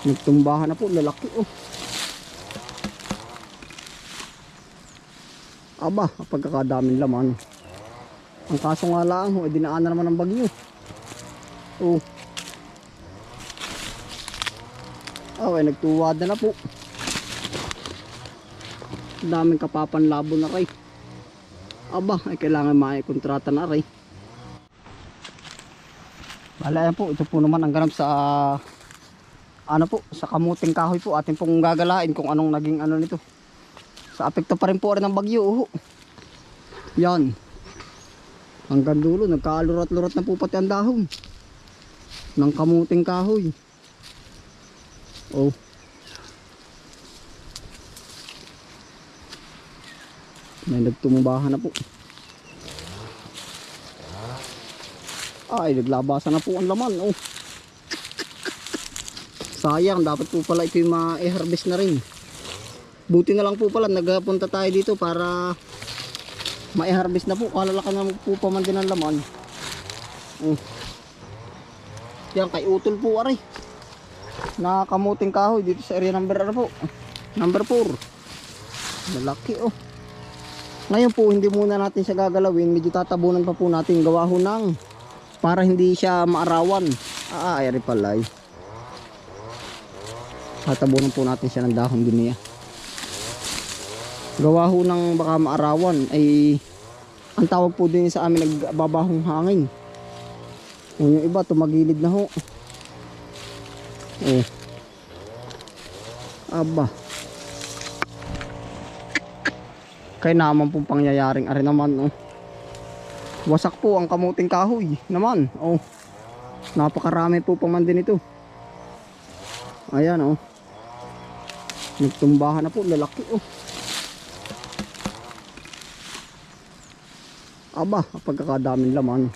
Nagtumbahan na po, lalaki oh. Aba, pagkakadaming laman. Ang kaso nga lang, oh, dinaan na naman ng bagyo. Oh. Oh, eh, nagtuwad na po. Daming kapapanlabo na ray. Aba, ay kailangan maikontrata na ray. Bala yan po, ito po naman ang ganap sa ano po, sa kamuting kahoy po atin pong gagalain kung anong naging ano nito. Sa apekto pa rin po rin ng bagyo. Oh. Yan. Hanggang dulo, nagkalurat-lurat na po pati ang dahon. Ng kamuting kahoy. Oh. May nagtumbahan na po. Ay, naglabasan na po ang laman. Oh. Sayang, dapat po pala ito yung ma-harvest na rin. Buti na lang po pala, nagpunta tayo dito para ma-harvest na po. Kalalaki na po pa man din ang laman. Oh. Yan, kay utol po aray. Nakakamuting kahoy dito sa area number ano po. Number 4. Malaki oh. Ngayon po, hindi muna natin siya gagalawin. Medyo tatabunan pa po natin gawa ho ng para hindi siya maarawan. Ah, ay pala eh. Tatabunan po natin siya ng dahon din niya. Gawa ho ng baka maarawan ay ang tawag po din sa amin nagbabahong hangin. Kung yung iba tumagilid na ho. Oh. Aba. Kaya naman pong pangyayaring ari naman oh. Wasak po ang kamuting kahoy naman. Oh. Napakarami po pa man din ito. Ayan oh. Nagtumbahan na po, lalaki oh. Aba, pagkakadaming laman.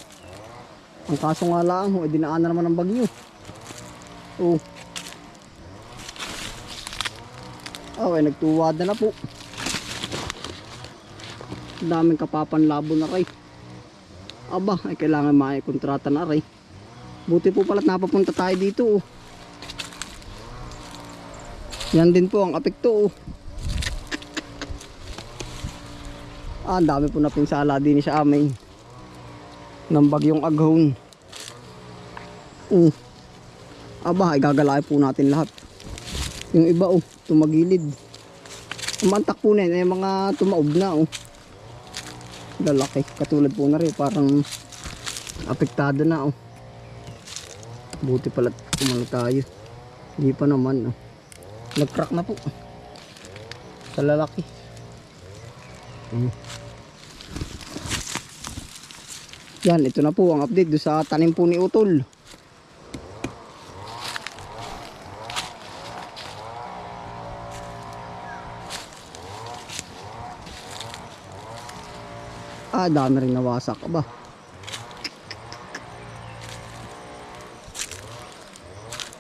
Ang kaso nga lang, oh, dinaan na naman ng bagyo. Oh. Oh, eh, nagtuwad na na po. Daming kapapanlabo na ray. Aba, ay kailangan maikontrata na ray. Buti po pala napapunta tayo dito oh. Yan din po ang apekto oh. Ah, ang dami po na pinsala din sa amin. Ng bagyong aghon. Oh. Aba, ay gagalain po natin lahat. Yung iba oh, tumagilid. Umantak po na yun, yung mga tumaob na oh. Lalaki, katulad po na rin, parang apektado na oh. Buti pala umano tayo. Hindi pa naman oh. Nag-crack na po. Sa lalaki. Mm. Yan, ito na po ang update do sa tanim po ni Utol. Ah, dami rin nawasak ba?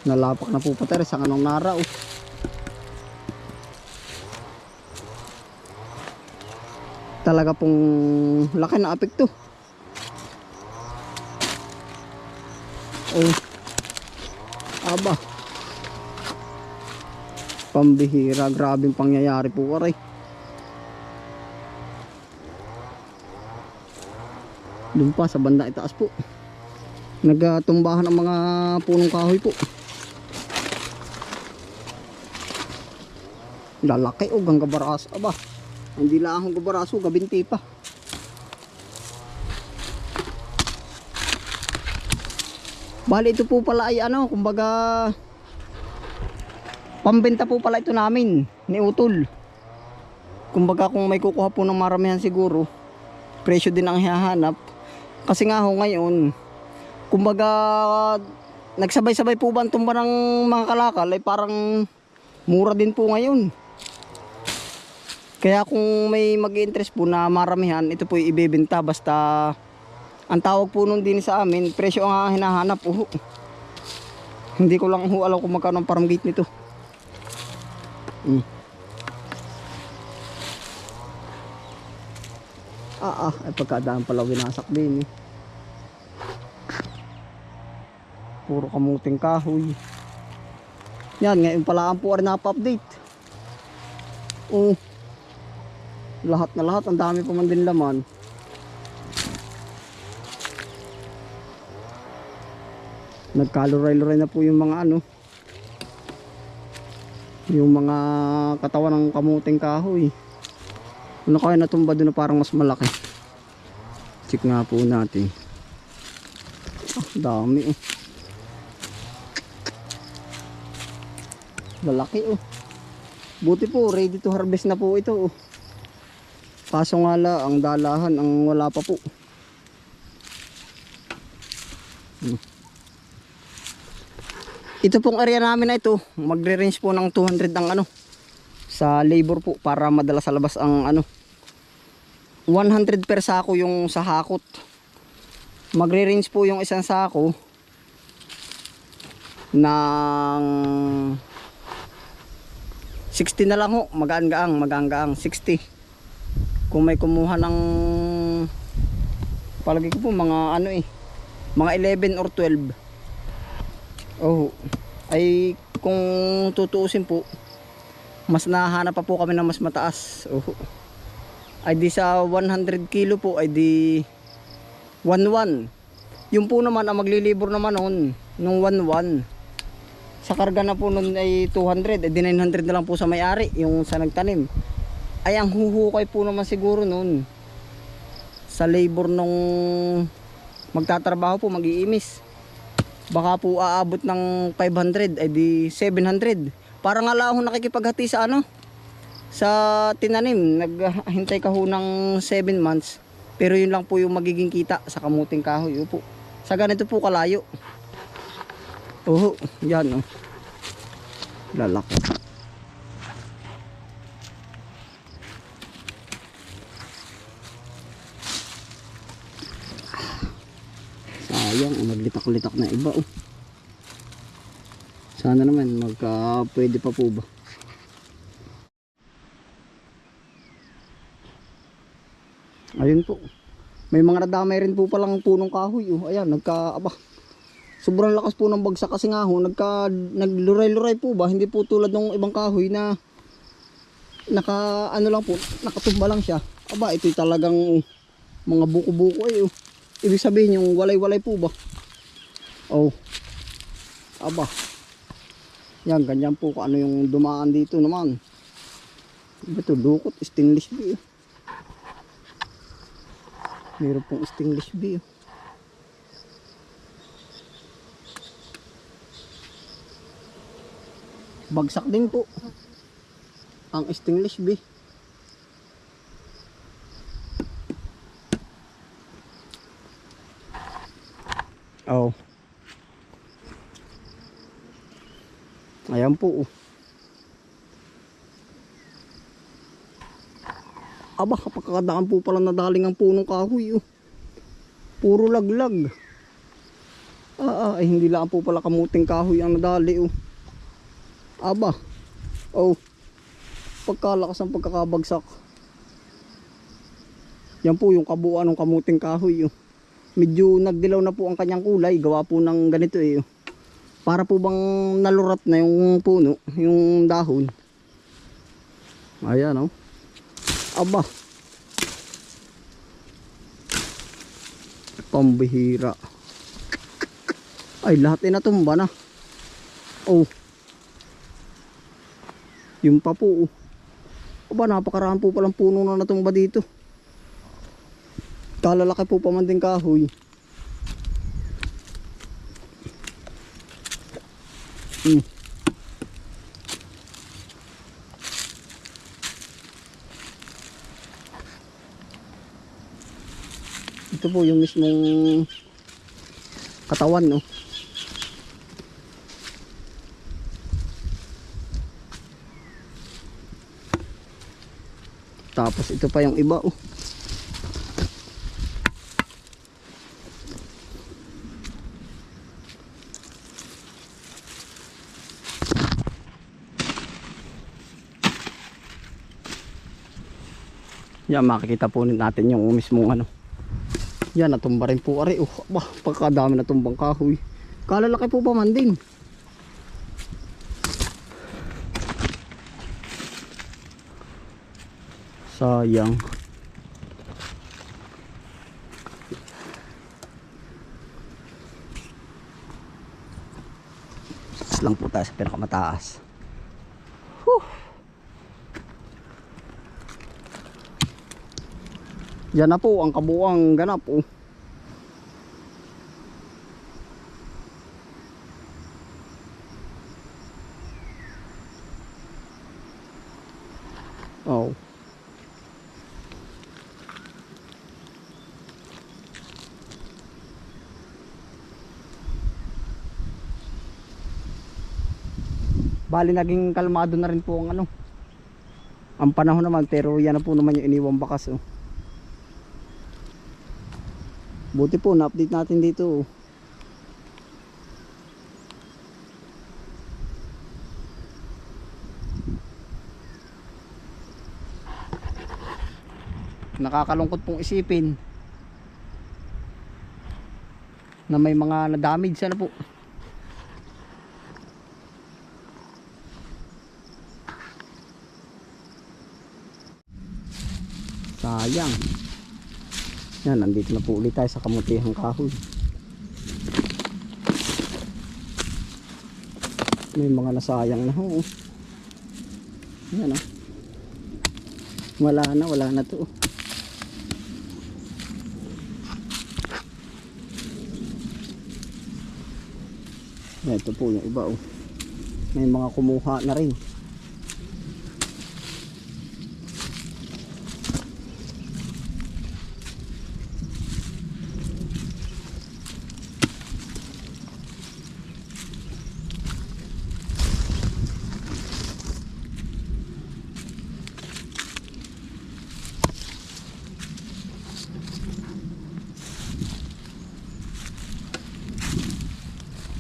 Nalapak na po pati sa kanong naraw. Talaga pong laki na apekto. Oh. Aba. Pambihira, grabing pangyayari po aray. Doon pa sa banda itaas po. Nagtumbahan ang mga punong kahoy po. Lalaki o gang gabaras. Aba. Hindi lang akong gabaraso, gabinti pa. Bali ito po pala ay ano, kumbaga pambenta po pala ito namin ni Utol. Kumbaga kung may kukuha po ng maramihan siguro, presyo din ang hihahanap. Kasi nga ho ngayon, kumbaga nagsabay-sabay po ba ang tumba ng mga kalakal ay parang mura din po ngayon. Kaya kung may mag-interest po na maramihan, ito po ibebenta basta ang tawag po nun din sa amin, presyo ang hinahanap. Uh, hindi ko lang ho alam kung magkano ang farm gate nito. Mm. Ah, ah, ay pagkadaan pala winasak din eh. Puro kamuting kahoy. Yan, ngayon pala ang po rin napa-update. Oh. Lahat na lahat, ang dami pa man din laman. Nagkaluray-luray na po yung mga ano. Yung mga katawan ng kamuting kahoy. Ano kaya natumba doon na parang mas malaki? Check nga po natin. Ah, dami oh. Lalaki oh. Buti po, ready to harvest na po ito oh. Kaso nga la, ang dalahan, ang wala pa po. Ito pong area namin na ito, magre-range po ng 200 ang ano sa labor po para madala sa labas ang ano 100 per sako yung sa hakot. Magre-range po yung isang sako ng 60 na lang ho, magaan-gaang, magaan-gaang 60. Kung may kumuha ng palagi ko po mga ano eh, mga 11 or 12. Oh, ay kung tutuusin po, mas nahanap pa po kami ng mas mataas. Oh. Ay di sa 100 kilo po ay di 11. Yung po naman ang maglilibor naman noon nung 11. Sa karga na po noon ay 200, ay di 900 na lang po sa may-ari yung sa nagtanim. Ay ang huhukay po naman siguro noon sa labor nung magtatrabaho po mag-iimis. Baka po aabot ng 500 ay di 700. Para nga lang ako nakikipaghati sa ano sa tinanim. Naghintay ka ho ng 7 months. Pero yun lang po yung magiging kita sa kamuting kahoy. Upo. Sa ganito po kalayo. Oo, yan oh. Lalaki. Oh, naglitak-litak na iba oh. Sana naman magka pwede pa po ba. Ayun po. May mga nadamay rin po palang punong kahoy oh. Ayan, nagka aba. Sobrang lakas po ng bagsak kasi nga ho, nagka nagluray-luray po ba? Hindi po tulad ng ibang kahoy na naka ano lang po, nakatumba lang siya. Aba, ito talagang mga buko-buko eh. Oh. Ibig sabihin yung walay-walay po ba? Oh. Aba. Yan, ganyan po ano yung dumaan dito naman. Ito, dukot, stainless steel. Meron pong stainless steel. Bagsak din po. Ang stainless B. Oh. Ayan po. oh. Aba, kapagkakadaan po pala nadaling ang punong kahoy. Oh. Puro laglag. Ah, ah, ay hindi lang po pala kamuting kahoy ang nadali. Oh. Aba. Oh. Pagkalakas ang pagkakabagsak. Yan po yung kabuuan ng kamuting kahoy. Oh. Medyo nagdilaw na po ang kanyang kulay. Gawa po ng ganito eh. oh. Para po bang nalurat na yung puno, yung dahon. Ayan oh. Aba. Pambihira. Ay, lahat ay natumba na. Oh. Yung pa po. oh. Aba, napakaraan po palang puno na natumba dito. Kalalaki po pa man din kahoy. Hmm. Ito po yung mismong katawan, no? Tapos ito pa yung iba, oh. Yan makikita po natin yung mismong ano. Yan natumba rin po ari. Oh, ba, pagkadami na tumbang kahoy. Kalalaki po ba man din? Sayang. lang po tayo sa pinakamataas. Yan na po ang kabuang ganap oh. Oh. Bali naging kalmado na rin po ang ano. Ang panahon naman pero yan na po naman yung iniwang bakas oh. Buti po na-update natin dito. Nakakalungkot pong isipin na may mga na-damage sana po. Sayang. Yan, nandito na po ulit tayo sa kamutihang kahoy. May mga nasayang na ho. oh. Yan oh. Wala na, wala na to. Yan, ito po yung iba oh. May mga kumuha na rin.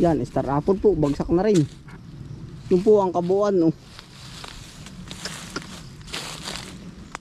Yan, star apple po, bagsak na rin. Yun po ang kabuuan, no.